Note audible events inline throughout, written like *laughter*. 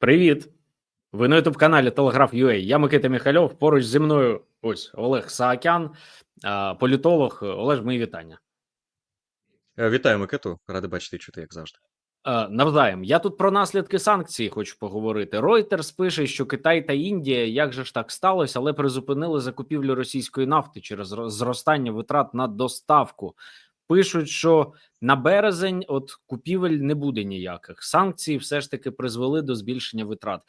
Привіт! Ви на youtube каналі Телеграф.ua. Я Микита Міхальов. Поруч зі мною ось Олег Саакян, політолог. Олеж, мої вітання. Е, Вітаю, Микиту. Радий бачити чути, як завжди. Е, Навзаєм, я тут про наслідки санкцій хочу поговорити. Reuters пише, що Китай та Індія, як же ж так сталося, але призупинили закупівлю російської нафти через зростання витрат на доставку. Пишуть, що на березень от купівель не буде ніяких. Санкції все ж таки призвели до збільшення витрат.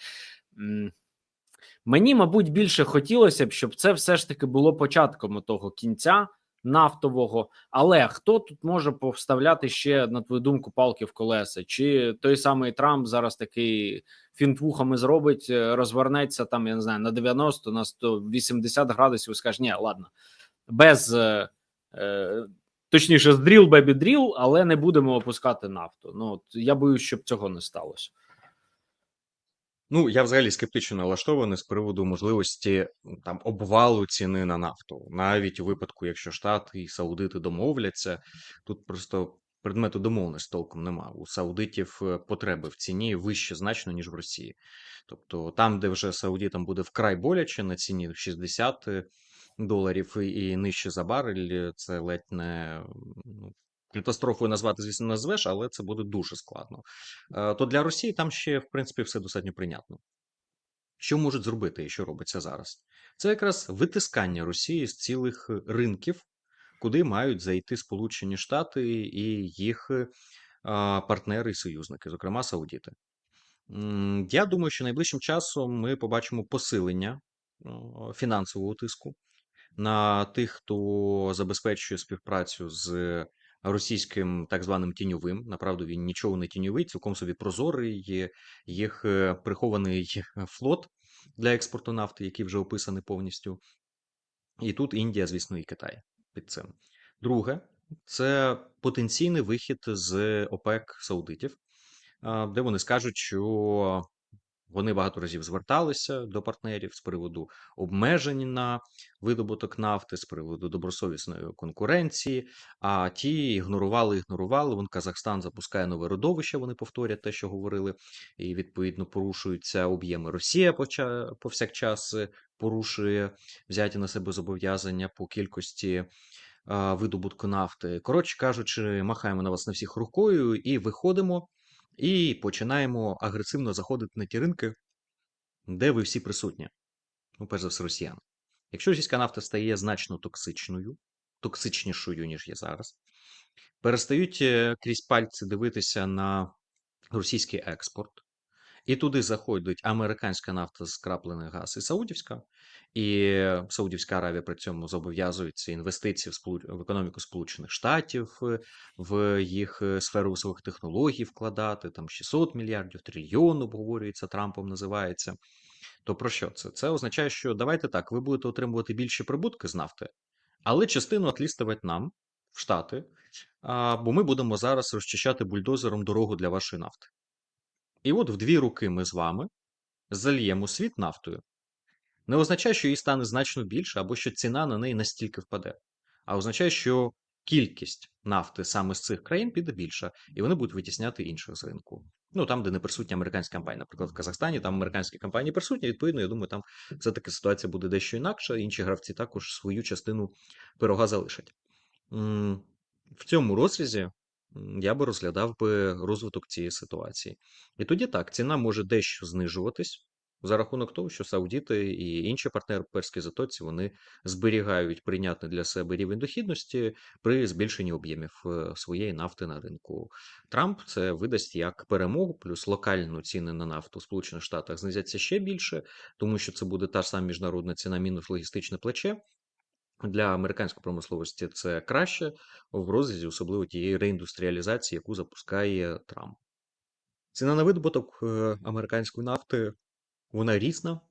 Мені, мабуть, більше хотілося б, щоб це все ж таки було початком того кінця нафтового. Але хто тут може повставляти ще, на твою думку, палки в колеса? Чи той самий Трамп зараз такий фінт вухами зробить, е, розвернеться там, я не знаю, на 90, на 180 градусів і скаже, ні, ладно, без. е, е, Точніше, з дріл бебі дріл, але не будемо опускати нафту. Ну от я боюсь, щоб цього не сталося. Ну, я взагалі скептично налаштований з приводу можливості там обвалу ціни на нафту, навіть у випадку, якщо Штати і Саудити домовляться, тут просто предмету домовленості толком нема. У Саудитів е, потреби в ціні вище значно, ніж в Росії. Тобто там, де вже Саудитам буде вкрай боляче на ціні в 60 доларів і і нижче за барель, це ледь не ну, катастрофою назвати, звісно, назвеш, але це буде дуже складно. Е, То для Росії там ще, в принципі, все достатньо прийнятно. Що можуть зробити і що робиться зараз? Це якраз витискання Росії з цілих ринків, куди мають зайти Сполучені Штати і їх е, партнери і союзники, зокрема Саудіти. Я думаю, що найближчим часом ми побачимо посилення фінансового тиску на тих, хто забезпечує співпрацю з російським так званим тіньовим. Направду він нічого не тіньовий, цілком собі прозорий. Їх е, прихований флот для експорту нафти, який вже описаний повністю. І тут Індія, звісно, і Китай під цим. Друге, це потенційний вихід з ОПЕК Саудитів, де вони скажуть, що вони багато разів зверталися до партнерів з приводу обмежень на видобуток нафти, з приводу добросовісної конкуренції. А ті ігнорували, ігнорували. Вон Казахстан запускає нове родовище. Вони повторять те, що говорили, і відповідно порушуються об'єми. Росія поча- повсякчас порушує взяті на себе зобов'язання по кількості. Видобутку нафти, коротше кажучи, махаємо на вас на всіх рукою і виходимо, і починаємо агресивно заходити на ті ринки, де ви всі присутні. Ну, перш за все, росіяни. Якщо російська нафта стає значно токсичною, токсичнішою, ніж є зараз, перестають е, крізь пальці дивитися на російський експорт, і туди заходить американська нафта скраплений газ і саудівська, і Саудівська Аравія при цьому зобов'язується інвестиції в, економіку Сполучених Штатів, в їх е, сферу високих технологій вкладати, там 600 мільярдів, трильйон обговорюється, Трампом називається. То про що це? Це означає, що давайте так, ви будете отримувати більші прибутки з нафти, але частину отлістувати нам в Штати, бо ми будемо зараз розчищати бульдозером дорогу для вашої нафти. І от в дві руки ми з вами зальємо світ нафтою. Не означає, що її стане значно більше, або що ціна на неї настільки впаде, а означає, що кількість нафти саме з цих країн піде більша, і вони будуть витісняти інших з ринку. Ну там, де не присутні американські компанії, наприклад, в Казахстані там американські компанії присутні. Відповідно, я думаю, там все-таки ситуація буде дещо інакша. Інші гравці також свою частину пирога залишать. В цьому розрізі я би розглядав би розвиток цієї ситуації. І тоді так, ціна може дещо знижуватись за рахунок того, що саудіти і інші партнери Перській затоці вони зберігають прийнятний для себе рівень дохідності при збільшенні об'ємів е, своєї нафти на ринку. Трамп це видасть як перемогу, плюс локальну ціни на нафту в Сполучених Штатах знизяться ще більше, тому що це буде та ж сама міжнародна ціна мінус логістичне плече. Для американської промисловості це краще в розрізі, особливо тієї реіндустріалізації, яку запускає Трамп. Ціна на видобуток е, американської нафти вона різна.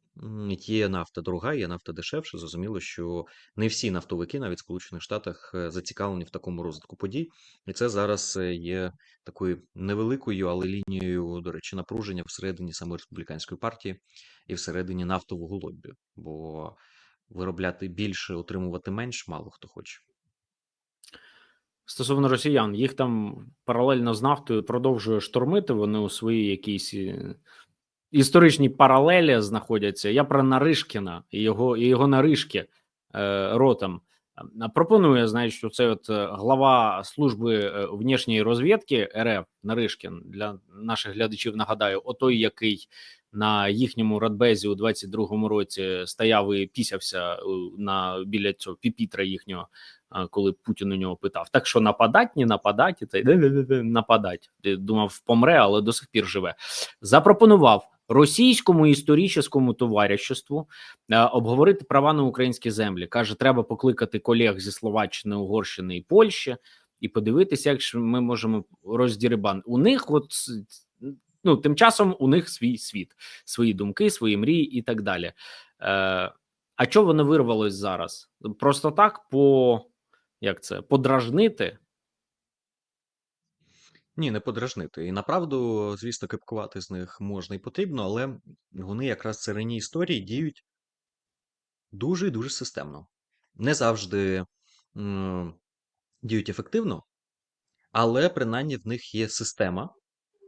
Є нафта дорога, є нафта дешевша. Зрозуміло, що не всі нафтовики, навіть в Сполучених Штатах, е, зацікавлені в такому розвитку подій. І це зараз е, є такою невеликою, але лінією, до речі, напруження всередині самої республіканської партії і всередині нафтового лобі. Бо виробляти більше, отримувати менш, мало хто хоче. Стосовно росіян, їх там паралельно з нафтою продовжує штормити. Вони у своїй якійсь е, історичній паралелі знаходяться. Я про Наришкіна і його і його наришки е, ротом. Е, Пропоную, знаєш, що це от е, глава служби е, внішньої розвідки РФ Наришкін для наших глядачів. Нагадаю, отой, який на їхньому радбезі у 22-му році стояв і пісявся е, на біля цього піпітра їхнього коли Путін у нього питав: так що нападать, не нападать, і та й нападать. Думав, помре, але до сих пір живе. Запропонував російському історичному товаришеству е, обговорити права на українські землі. каже, треба покликати колег зі Словаччини, Угорщини і Польщі і подивитися, як ми можемо роздірибан. У них, от ну тим часом, у них свій світ, свої думки, свої мрії і так далі. Е, а чого вони вирвались зараз? Просто так по як це подражнити? Ні, не подражнити. І направду, звісно, кипкувати з них можна і потрібно, але вони якраз в царині історії діють дуже і дуже системно. Не завжди м, діють ефективно, але принаймні в них є система,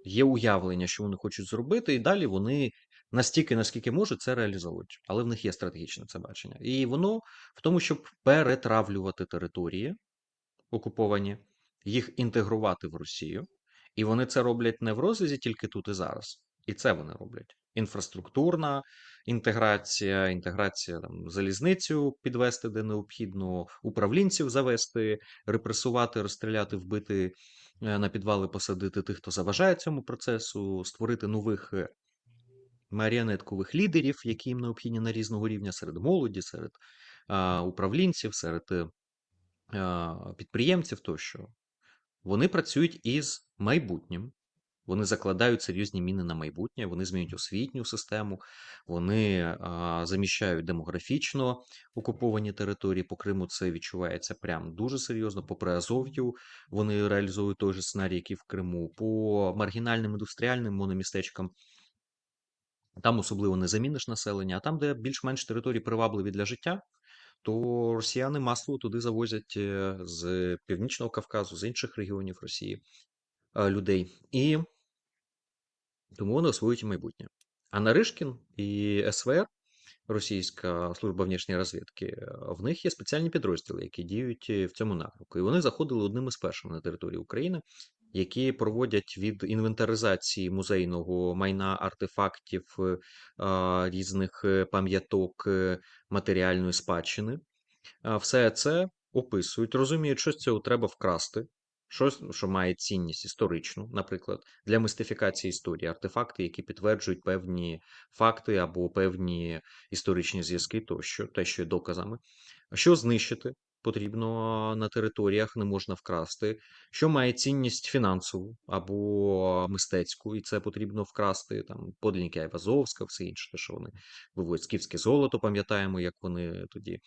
є уявлення, що вони хочуть зробити, і далі вони настільки, наскільки можуть, це реалізовують. Але в них є стратегічне це бачення. І воно в тому, щоб перетравлювати території окуповані, їх інтегрувати в Росію. І вони це роблять не в розрізі тільки тут і зараз. І це вони роблять. Інфраструктурна інтеграція, інтеграція там, залізницю підвести, де необхідно, управлінців завести, репресувати, розстріляти, вбити е, на підвали, посадити тих, хто заважає цьому процесу, створити нових е, маріонеткових лідерів, які їм необхідні на різного рівня серед молоді, серед а, управлінців, серед е, а, підприємців тощо. Вони працюють із майбутнім. Вони закладають серйозні міни на майбутнє, вони змінюють освітню систему, вони а, заміщають демографічно окуповані території. По Криму це відчувається прям дуже серйозно. По Приазов'ю вони реалізовують той же сценарій, який в Криму, по маргінальним індустріальним мономістечкам. Там особливо не заміниш населення, а там, де більш-менш території привабливі для життя, то росіяни масово туди завозять е, з Північного Кавказу, з інших регіонів Росії людей. І тому вони освоюють майбутнє. А Наришкін і СВР, Російська служба внішньої розвідки, в них є спеціальні підрозділи, які діють в цьому напрямку. І вони заходили одними з першими на території України, які проводять від інвентаризації музейного майна артефактів різних е, пам'яток е, матеріальної спадщини. Все це описують, розуміють, що з цього треба вкрасти, щось, що має цінність історичну, наприклад, для мистифікації історії, артефакти, які підтверджують певні факти або певні історичні зв'язки, тощо, те, що є доказами. Що знищити потрібно на територіях, не можна вкрасти, що має цінність фінансову або мистецьку, і це потрібно вкрасти. Там подлінки Айвазовська, все інше, те, що вони виводять скіфське золото, пам'ятаємо, як вони тоді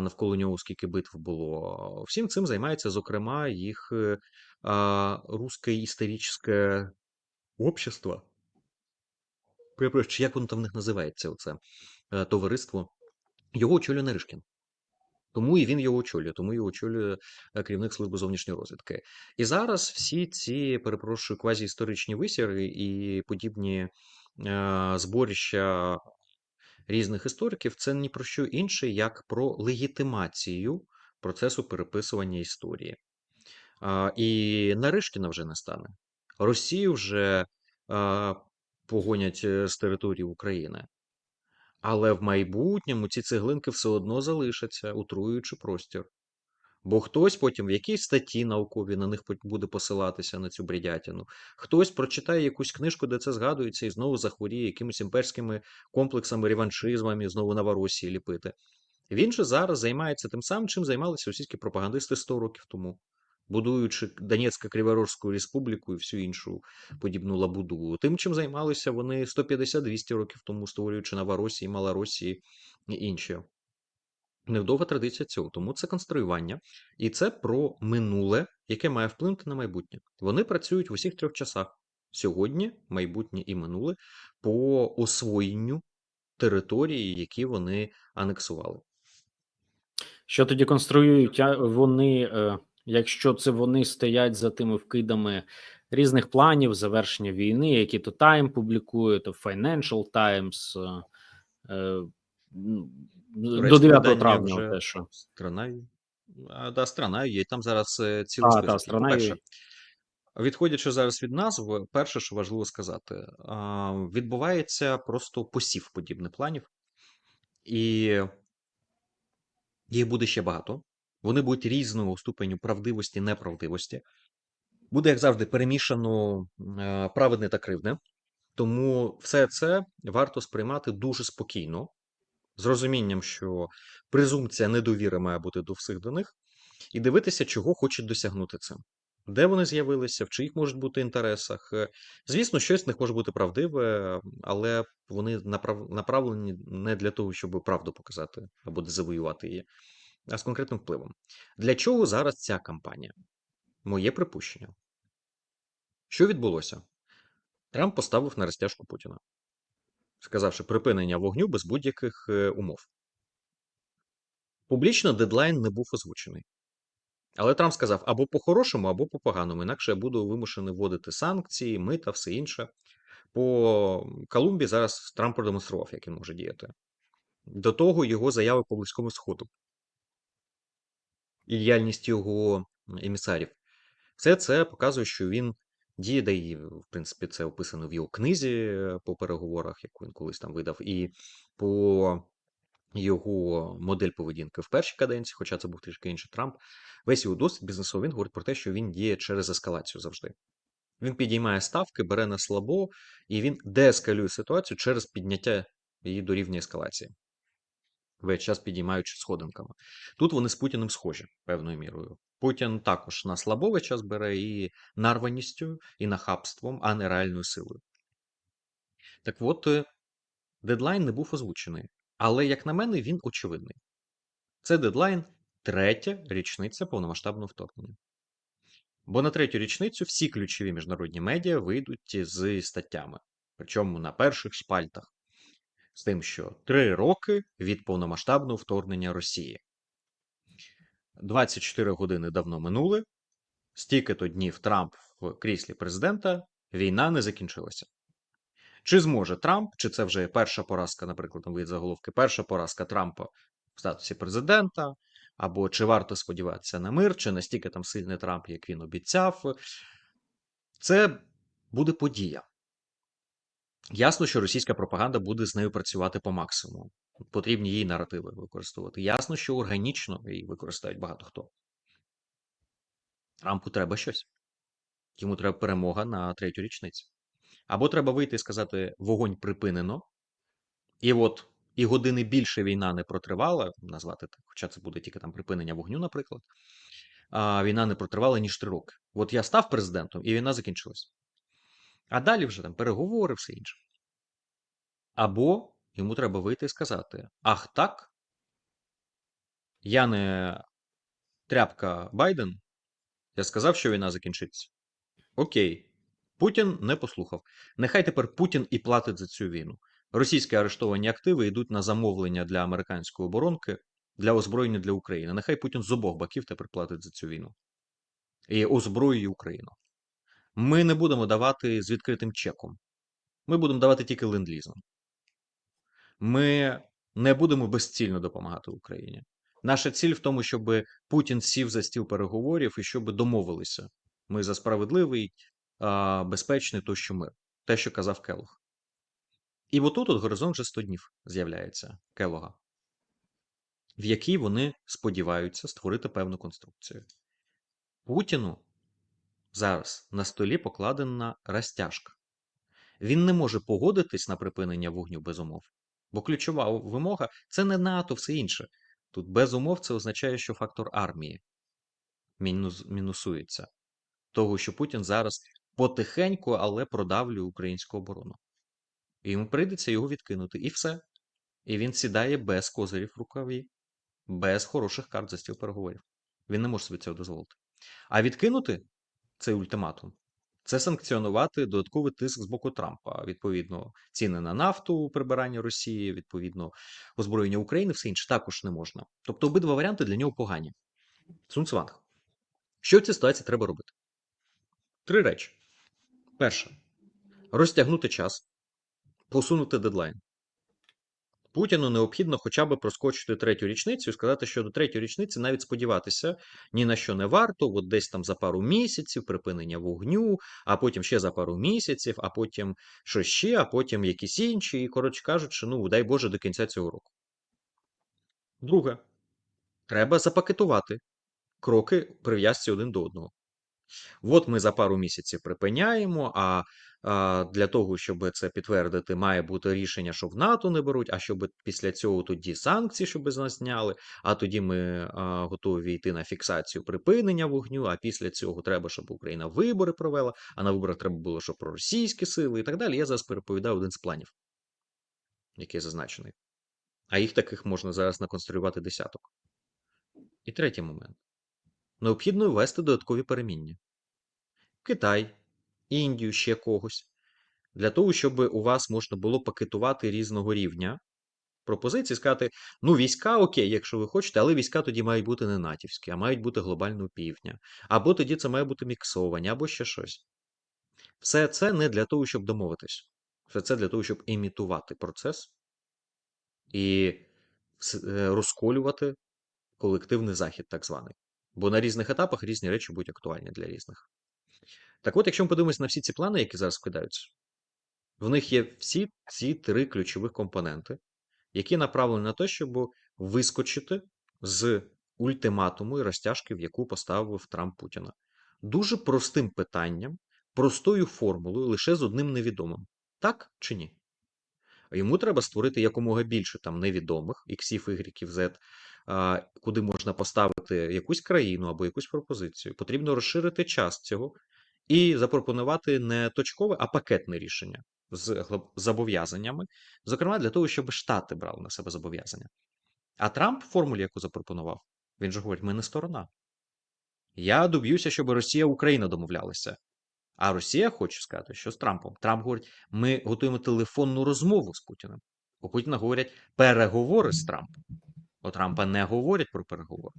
навколо нього скільки битв було. Всім цим займається, зокрема, їх е, русське історичне общество. Перепрошую, як воно там в них називається, оце е, товариство? Його очолює Наришкін. Тому і він його очолює, тому його очолює е, керівник служби зовнішньої розвідки. І зараз всі ці, перепрошую, квазіісторичні висіри і подібні зборища різних істориків це ні про що інше, як про легітимацію процесу переписування історії. І Наришкіна вже не стане. Росію вже погонять е, з території України. Але в майбутньому ці цеглинки все одно залишаться, утруюючи простір. Бо хтось потім в якійсь статті науковій на них буде посилатися на цю бредятину, хтось прочитає якусь книжку, де це згадується, і знову захворіє якимись імперськими комплексами, реваншизмами, знову Новоросії ліпити. Він же зараз займається тим самим, чим займалися російські пропагандисти 100 років тому. будуючи Донецько-Криворожську республіку і всю іншу подібну лабуду. Тим, чим займалися вони 150-200 років тому, створюючи Новоросії, Малоросії і інші. Невдовга традиція цього, тому це конструювання, і це про минуле, яке має вплинути на майбутнє. Вони працюють в усіх трьох часах: сьогодні, майбутнє і минуле, по освоєнню території, які вони анексували. Що тоді конструюють вони, е, якщо це вони стоять за тими вкидами різних планів завершення війни, які то Time публікує, то Financial Times, е, е, До до 9 травня, вже те, що страна. А, да, страна є. Там зараз е, цілий а, список. та страна По-перше. Відходячи зараз від назв, перше, що важливо сказати, відбувається просто посів подібних планів, і їх буде ще багато. Вони будуть різного ступеню правдивості, неправдивості. Буде, як завжди, перемішано е, праведне та кривдне. Тому все це варто сприймати дуже спокійно, з розумінням, що презумпція недовіри має бути до всіх до них, і дивитися, чого хочуть досягнути цим. Де вони з'явилися, в чиїх можуть бути інтересах. Е, Звісно, щось з них може бути правдиве, але вони направ- направлені не для того, щоб правду показати або завоювати її, а з конкретним впливом. Для чого зараз ця кампанія? Моє припущення. Що відбулося? Трамп поставив на розтяжку Путіна, сказавши припинення вогню без будь-яких е, умов. Публічно дедлайн не був озвучений. Але Трамп сказав або по-хорошому, або по-поганому, інакше я буду вимушений вводити санкції, мита, все інше. По Колумбії зараз Трамп продемонстрував, як він може діяти. До того його заяви по близькому сходу і діяльність його емісарів. Все це показує, що він де і, в принципі, це описано в його книзі е, по переговорах, яку він колись там видав, і по його модель поведінки в першій каденції, хоча це був трішки інший Трамп. Весь його досвід бізнесовий він говорить про те, що він діє через ескалацію завжди. Він підіймає ставки, бере на слабо, і він деескалює ситуацію через підняття її до рівня ескалації. Весь час підіймаючи сходинками. Тут вони з Путіним схожі певною мірою. Путін також на слабо весь час бере і нарваністю, і нахабством, а не реальною силою. Так от, е, дедлайн не був озвучений. Але, як на мене, він очевидний. Це дедлайн третя річниця повномасштабного вторгнення. Бо на третю річницю всі ключові міжнародні медіа вийдуть з статтями, причому на перших шпальтах, з тим, що три роки від повномасштабного вторгнення Росії. 24 години давно минули, стільки-то днів Трамп в кріслі президента, війна не закінчилася. Чи зможе Трамп, чи це вже перша поразка, наприклад, там виїзд заголовки, перша поразка Трампа в статусі президента, або чи варто сподіватися на мир, чи настільки там сильний Трамп, як він обіцяв. Це буде подія. Ясно, що російська пропаганда буде з нею працювати по максимуму. Потрібні її наративи використовувати. Ясно, що органічно її використають багато хто. Трампу треба щось. Йому треба перемога на третю річницю. Або треба вийти і сказати: вогонь припинено, і от і години більше війна не протривала, назвати так, хоча це буде тільки там припинення вогню, наприклад. А війна не протривала ніж три роки. От я став президентом, і війна закінчилась. А далі вже там переговори, все інше. Або йому треба вийти і сказати: Ах, так, я не тряпка Байден, я сказав, що війна закінчиться. Окей. Путін не послухав. Нехай тепер Путін і платить за цю війну. Російські арештовані активи йдуть на замовлення для американської оборонки для озброєння для України. Нехай Путін з обох боків тепер платить за цю війну і озброює Україну. Ми не будемо давати з відкритим чеком. Ми будемо давати тільки ленд-лізом. Ми не будемо безцільно допомагати Україні. Наша ціль в тому, щоб Путін сів за стіл переговорів і щоб домовилися. Ми за справедливий, безпечний тощо мир. Те, що казав Келог. І отут от горизонт вже 100 днів з'являється Келога, в якій вони сподіваються створити певну конструкцію. Путіну зараз на столі покладена розтяжка. Він не може погодитись на припинення вогню без умов. Бо ключова вимога це не НАТО, все інше. Тут без умов це означає, що фактор армії. мінус, мінусується. Того, що Путін зараз потихеньку, але продавлює українську оборону. І йому прийдеться його відкинути. І все. І він сідає без козирів в рукаві, без хороших карт за стіл переговорів. Він не може собі цього дозволити. А відкинути цей ультиматум це санкціонувати додатковий тиск з боку Трампа. Відповідно, ціни на нафту, прибирання Росії, відповідно, озброєння України, все інше також не можна. Тобто обидва варіанти для нього погані. Сунцванг. Що в цій ситуації треба робити? Три речі. Перше. Розтягнути час, посунути дедлайн. Путіну необхідно хоча б проскочити третю річницю і сказати, що до третьої річниці навіть сподіватися ні на що не варто, от десь там за пару місяців припинення вогню, а потім ще за пару місяців, а потім що ще, а потім якісь інші. І, коротше кажучи, ну дай Боже до кінця цього року. Друге, треба запакетувати кроки прив'язці один до одного. От ми за пару місяців припиняємо. А, для того, щоб це підтвердити, має бути рішення, що в НАТО не беруть. А щоб після цього тоді санкції, щоб з нас зняли. А тоді ми готові йти на фіксацію припинення вогню. А після цього треба, щоб Україна вибори провела. А на виборах треба було, щоб проросійські сили і так далі. Я зараз переповідав один з планів, який зазначений. А їх таких можна зараз наконструювати десяток. І третій момент. Необхідно ввести додаткові переміння. Китай, Індію, ще когось. Для того, щоб у вас можна було пакетувати різного рівня пропозиції, сказати: ну, війська, окей, якщо ви хочете, але війська тоді мають бути не натівські, а мають бути глобального півдня. Або тоді це має бути міксовані, або ще щось. Все це не для того, щоб домовитись. Все це для того, щоб імітувати процес і е, розколювати колективний захід, так званий. Бо на різних етапах різні речі будуть актуальні для різних. Так от, якщо ми подивимося на всі ці плани, які зараз скидаються, в них є всі ці три ключових компоненти, які направлені на те, щоб вискочити з ультиматуму і розтяжки, в яку поставив Трамп Путіна. Дуже простим питанням, простою формулою, лише з одним невідомим: так чи ні? Йому треба створити якомога більше там невідомих іксів, ігріків, Z, куди можна поставити якусь країну або якусь пропозицію. Потрібно розширити час цього і запропонувати не точкове, а пакетне рішення з зобов'язаннями, зокрема для того, щоб Штати брали на себе зобов'язання. А Трамп формулі, яку запропонував, він же говорить: ми не сторона. Я доб'юся, щоб Росія Україна домовлялися. А Росія хоче сказати, що з Трампом. Трамп говорить, ми готуємо телефонну розмову з Путіним. У Путіна говорять переговори з Трампом. У Трампа не говорять про переговори.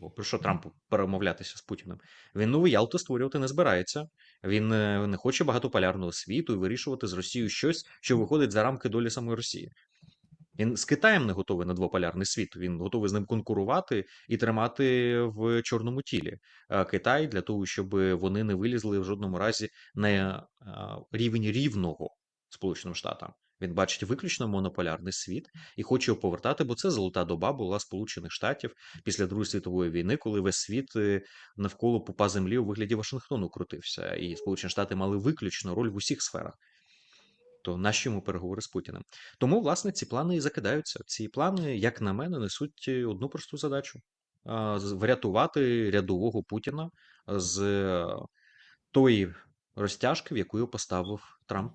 Бо про що Трампу перемовлятися з Путіним? Він нову Ялту створювати не збирається. Він е, не хоче багатополярного світу і вирішувати з Росією щось, що виходить за рамки долі самої Росії. Він з Китаєм не готовий на двополярний світ. Він готовий з ним конкурувати і тримати в чорному тілі Китай для того, щоб вони не вилізли в жодному разі на рівень рівного Сполученим Штатам. Він бачить виключно монополярний світ і хоче його повертати, бо це золота доба була Сполучених Штатів після Другої світової війни, коли весь світ е, навколо пупа землі у вигляді Вашингтону крутився, і Сполучені Штати мали виключну роль в усіх сферах. То нащо йому переговори з Путіним? Тому, власне, ці плани і закидаються. Ці плани, як на мене, несуть е, одну просту задачу: врятувати рядового Путіна з е, тої розтяжки, в яку його поставив Трамп.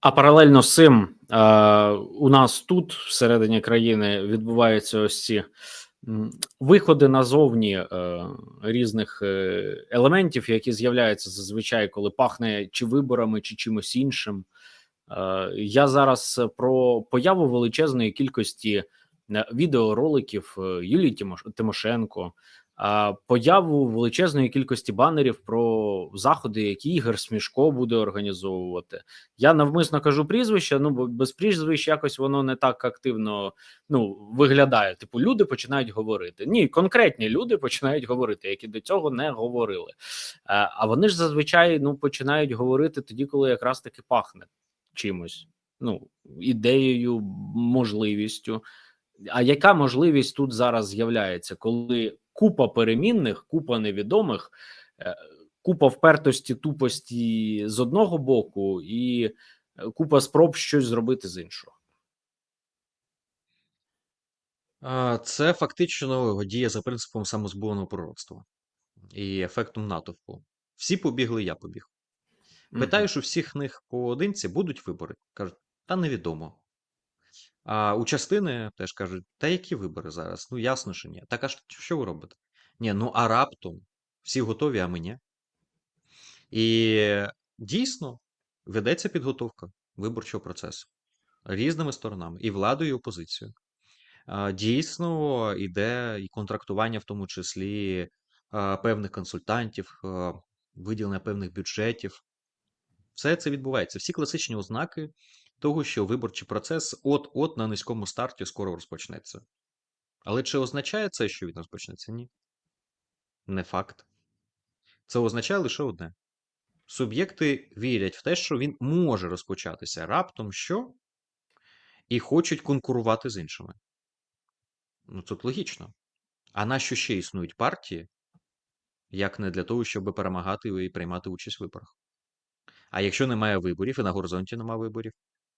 А паралельно з цим е, у нас тут, всередині країни, відбуваються ось ці виходи назовні е, різних е, елементів, які з'являються зазвичай, коли пахне чи виборами, чи чимось іншим. Е, я зараз про появу величезної кількості відеороликів Юлії Тимошенко, появу величезної кількості банерів про заходи, які Ігор Смішко буде організовувати. Я навмисно кажу прізвище. Ну бо без прізвищ якось воно не так активно ну виглядає. Типу, люди починають говорити. Ні, конкретні люди починають говорити, які до цього не говорили. А вони ж зазвичай ну починають говорити тоді, коли якраз таки пахне чимось. Ну ідеєю, можливістю. А яка можливість тут зараз з'являється, коли купа перемінних, купа невідомих, е, купа впертості, тупості з одного боку, і е, купа спроб щось зробити з іншого. Це фактично діє за принципом самозбудованого пророцтва і ефектом натовпу. Всі побігли, я побіг. Питаєш у всіх них поодинці, будуть вибори? Кажуть, та невідомо. А у частини теж кажуть, та які вибори зараз? Ну ясно, що ні. Так а що ви робите? Ні, ну а раптом всі готові, а ми ні. І дійсно ведеться підготовка виборчого процесу різними сторонами, і владою, і опозицією. Дійсно, іде і контрактування, в тому числі певних консультантів, виділення певних бюджетів. Все це відбувається. Всі класичні ознаки того, що виборчий процес от-от на низькому старті скоро розпочнеться. Але чи означає це, що він розпочнеться? Ні. Не факт. Це означає лише одне: суб'єкти вірять в те, що він може розпочатися раптом що, і хочуть конкурувати з іншими. Ну, тут логічно. А нащо ще існують партії, як не для того, щоб перемагати і приймати участь в виборах? А якщо немає виборів і на горизонті немає виборів,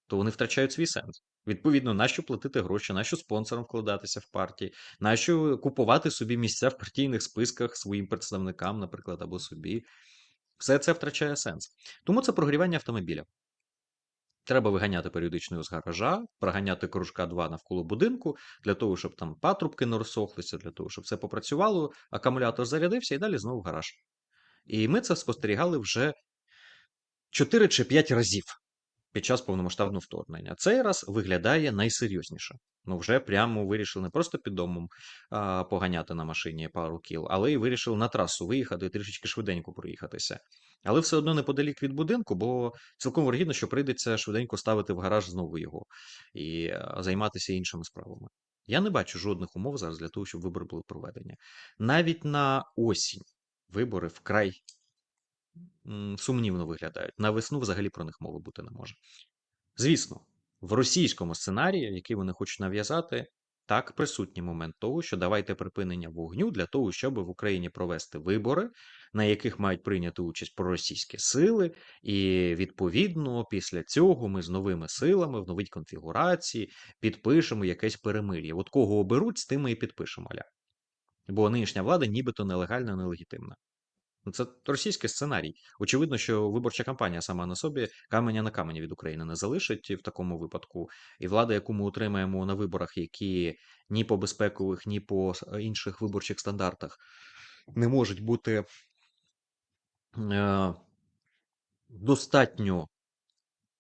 то вони втрачають свій сенс. Відповідно, нащо платити гроші, нащо спонсорам вкладатися в партії, нащо купувати собі місця в партійних списках своїм представникам, наприклад, або собі. Все це втрачає сенс. Тому це прогрівання автомобіля. Треба виганяти періодично з гаража, проганяти кружка 2 навколо будинку, для того, щоб там патрубки не розсохлися, для того, щоб все попрацювало, акумулятор зарядився і далі знову гараж. І ми це спостерігали вже 4 чи 5 разів під час повномасштабного вторгнення. Цей раз виглядає найсерйозніше. Ну, вже прямо вирішили не просто під домом а, поганяти на машині пару кіл, але й вирішили на трасу виїхати і трішечки швиденько проїхатися. Але все одно неподалік від будинку, бо цілком вирогідно, що прийдеться швиденько ставити в гараж знову його і займатися іншими справами. Я не бачу жодних умов зараз для того, щоб вибори були проведені. Навіть на осінь вибори вкрай сумнівно виглядають. На весну взагалі про них мови бути не може. Звісно, в російському сценарії, який вони хочуть нав'язати, так присутній момент того, що давайте припинення вогню для того, щоб в Україні провести вибори, на яких мають прийняти участь проросійські сили, і відповідно після цього ми з новими силами в новій конфігурації підпишемо якесь перемир'я. От кого оберуть, з тим ми і підпишемо. Ля. Бо нинішня влада нібито нелегальна, нелегітимна. Ну, Це російський сценарій. Очевидно, що виборча кампанія сама на собі каменя на камені від України не залишить в такому випадку. І влада, яку ми отримаємо на виборах, які ні по безпекових, ні по інших виборчих стандартах не можуть бути е, достатньо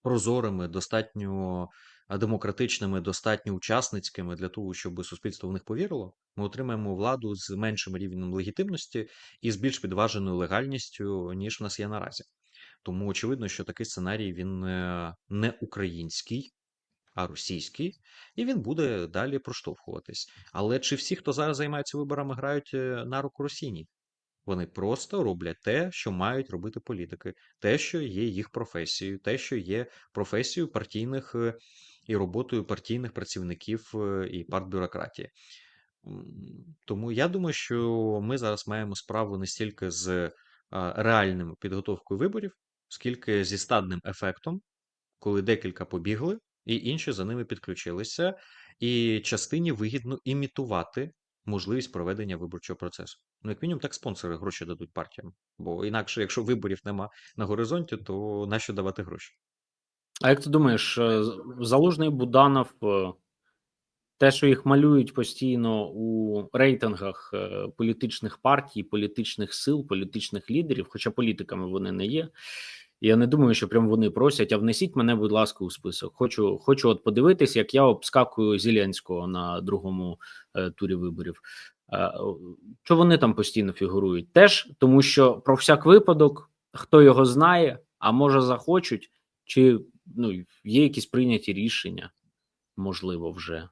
прозорими, достатньо демократичними, достатньо учасницькими для того, щоб суспільство в них повірило, ми отримаємо владу з меншим рівнем легітимності і з більш підваженою легальністю, ніж в нас є наразі. Тому очевидно, що такий сценарій він е, не український, а російський, і він буде далі проштовхуватись. Але чи всі, хто зараз займається виборами, грають е, на руку Росії? Вони просто роблять те, що мають робити політики, те, що є їх професією, те, що є професією партійних е, і роботою партійних працівників е, і партбюрократії. Тому я думаю, що ми зараз маємо справу не стільки з а, реальною підготовкою виборів, скільки зі стадним ефектом, коли декілька побігли, і інші за ними підключилися, і частині вигідно імітувати можливість проведення виборчого процесу. Ну, як мінімум, так спонсори гроші дадуть партіям. Бо інакше, якщо виборів нема на горизонті, то нащо давати гроші? А як ти думаєш, е, Залужний Буданов, е, те, що їх малюють постійно у рейтингах е, політичних партій, політичних сил, політичних лідерів, хоча політиками вони не є. Я не думаю, що прям вони просять, а внесіть мене, будь ласка, у список. Хочу, хочу от подивитись, як я обскакую Зеленського на другому е, турі виборів. Е, що вони там постійно фігурують? Теж тому, що про всяк випадок, хто його знає, а може захочуть, чи ну, є якісь прийняті рішення, можливо, вже.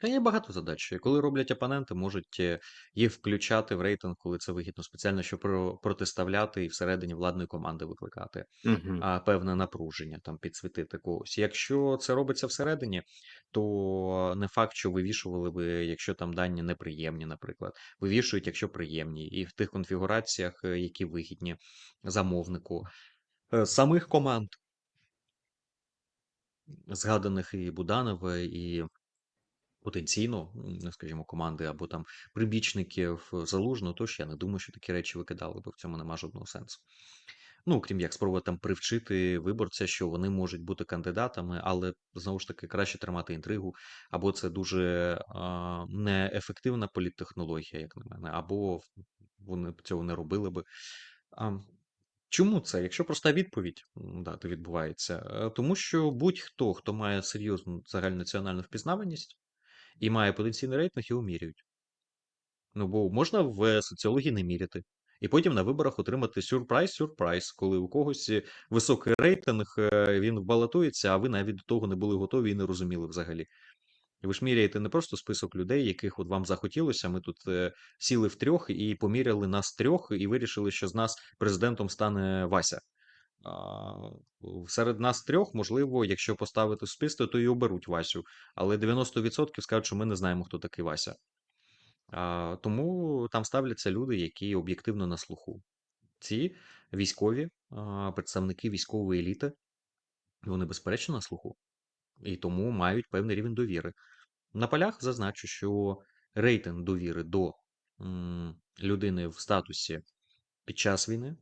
Та є багато задач. Коли роблять опоненти, можуть е, їх включати в рейтинг, коли це вигідно, спеціально, щоб про- протиставляти і всередині владної команди викликати Угу. а, певне напруження, там підсвітити когось. Якщо це робиться всередині, то не факт, що вивішували би, якщо там дані неприємні, наприклад, вивішують, якщо приємні, і в тих конфігураціях, е, які вигідні замовнику Е, самих команд, згаданих і Буданова, і потенційно, скажімо, команди або там прибічників залужно, тож я не думаю, що такі речі викидали, бо в цьому нема жодного сенсу. Ну, крім як спробувати там привчити виборця, що вони можуть бути кандидатами, але знову ж таки краще тримати інтригу, або це дуже а, неефективна політтехнологія, як на мене, або вони цього не робили би. А, чому це? Якщо проста відповідь дати відбувається, Е, тому що будь-хто, хто має серйозну загальнонаціональну впізнаваність і має потенційний рейтинг, його міряють. Ну, бо можна в соціології не міряти. І потім на виборах отримати сюрприз-сюрприз, коли у когось високий рейтинг, е, він балотується, а ви навіть до того не були готові і не розуміли взагалі. Ви ж міряєте не просто список людей, яких от вам захотілося. Ми тут е, сіли в трьох і поміряли нас трьох, і вирішили, що з нас президентом стане Вася. Серед нас трьох, можливо, якщо поставити суспільство, то і оберуть Васю. Але 90% скажуть, що ми не знаємо, хто такий Вася. Тому там ставляться люди, які об'єктивно на слуху. Ці військові, представники військової еліти, вони безперечно на слуху, і тому мають певний рівень довіри. На полях зазначу, що рейтинг довіри до людини в статусі під час війни,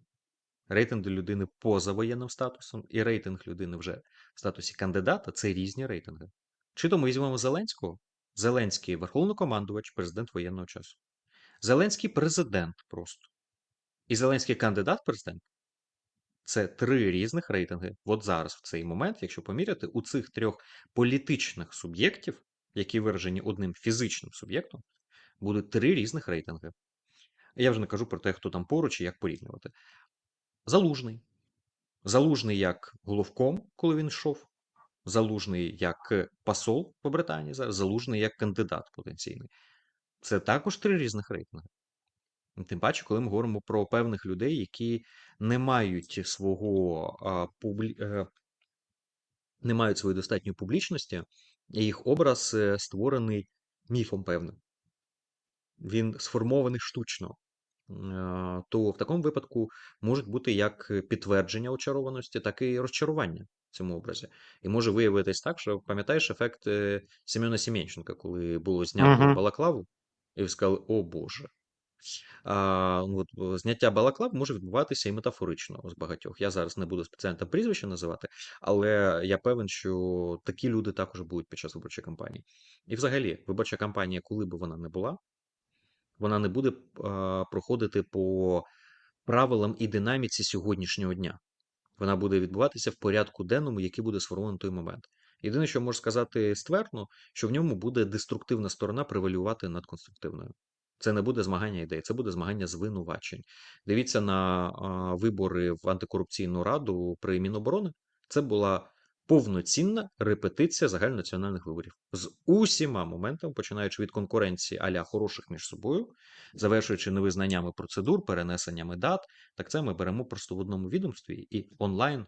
рейтинг людини поза воєнним статусом і рейтинг людини вже в статусі кандидата це різні рейтинги. Чи то ми візьмемо Зеленського? Зеленський верховнокомандувач, президент воєнного часу. Зеленський президент просто. І Зеленський кандидат президент Це три різних рейтинги. От зараз, в цей момент, якщо поміряти, у цих трьох політичних суб'єктів, які виражені одним фізичним суб'єктом, будуть три різних рейтинги. Я вже не кажу про те, хто там поруч і як порівнювати. Залужний. Залужний як головком, коли він йшов. Залужний як посол по Британії залужний як кандидат потенційний. Це також три різних рейтинги. Тим паче, коли ми говоримо про певних людей, які не мають свого е, не мають своєї достатньої публічності, і їх образ е, створений міфом певним. Він сформований штучно. То в такому випадку можуть бути як підтвердження очарованості, так і розчарування в цьому образі. І може виявитись так, що пам'ятаєш ефект е, Семена Сім'янченка, коли було знято Мгм. балаклаву, і сказали, о Боже. А, ну, от, зняття балаклав може відбуватися і метафорично з багатьох. Я зараз не буду спеціально там прізвище називати, але я певен, що такі люди також будуть під час виборчої кампанії. І взагалі, виборча кампанія, коли б вона не була, вона не буде проходити по правилам і динаміці сьогоднішнього дня. Вона буде відбуватися в порядку денному, який буде сформований той момент. Єдине, що можу сказати ствердно, що в ньому буде деструктивна сторона превалювати над конструктивною. Це не буде змагання ідей, це буде змагання звинувачень. Дивіться на вибори в антикорупційну раду при Міноборони. Це була повноцінна репетиція загальнонаціональних виборів з усіма моментами, починаючи від конкуренції аля хороших між собою, завершуючи невизнаннями процедур, перенесеннями дат. Так це ми беремо просто в одному відомстві і онлайн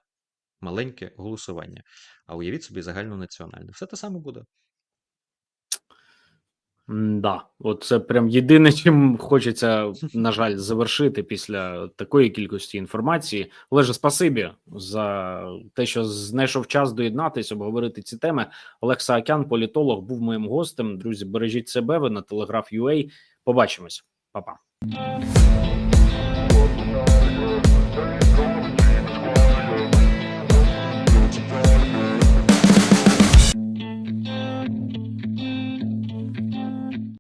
маленьке голосування. А уявіть собі загальнонаціональне. Все те саме буде. Да, от це прям єдине, *laughs* чим хочеться, на жаль, завершити після такої кількості інформації. Олеже, спасибі за те, що знайшов час доєднатися, обговорити ці теми. Олег Саакян, політолог, був моїм гостем. Друзі, бережіть себе. Ви на телеграф.ua. Побачимось, Па-па.